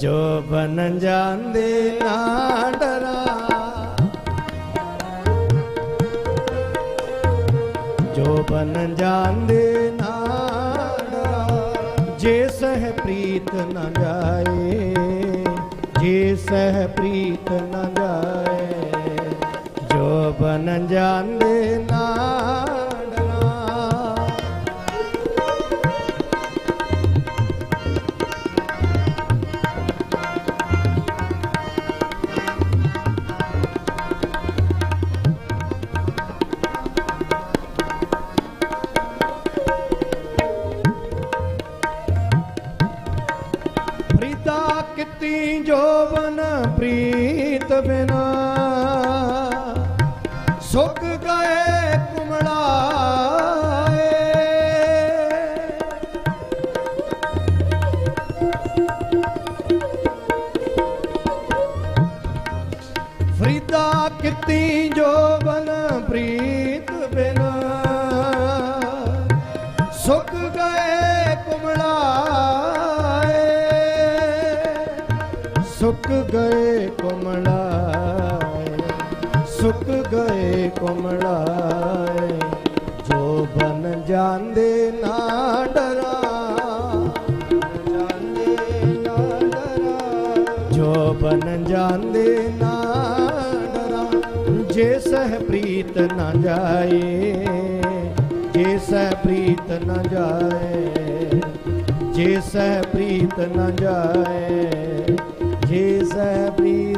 ਜੋ ਬਨ ਜਾਂਦੇ ਨਾ ਡਰਾ। ਜੋ ਬਨ ਜਾਂਦੇ ਨਾ ਡਰਾ। ਜੇ ਸਹਿ ਪ੍ਰੀਤ ਨ ਜਾਏ, ਜੇ ਸਹਿ ਪ੍ਰੀਤ ਨ ਜਾਏ, ਜੋ ਬਨ ਜਾਂਦੇ ਨਾ ਕੀਤੀ ਜੋਬਨ ਪ੍ਰੀਤ ਬਿਨਾ। ਸੁੱਕ ਗਏ ਕੁਮੜਾਏ ਫਰੀਦਾ ਕੀਤੀ ਜੋਬਨ ਪ੍ਰੀਤ ਬਿਨਾ। ਸੁੱਕ ਸੁੱਕ ਗਏ ਕੁਮੜਾਏ, ਸੁੱਕ ਗਏ ਕੁਮੜਾਏ, ਜੋ ਬਨ ਜਾਂਦੇ ਨਾ ਡਰਾ ਜਾਂਦੇ ਨਾ ਡਰਾ ਜੋ ਬਨ ਜਾਂਦੇ ਨਾ ਡਰਾ, ਜੇ ਸਹਿ ਪ੍ਰੀਤ ਨਾ ਜਾਏ, ਜੇ ਸਹਿ ਪ੍ਰੀਤ ਨਾ ਜਾਏ, ਜੇ ਸਹਿ ਪ੍ਰੀਤ ਨਾ ਜਾਏ ਜੇ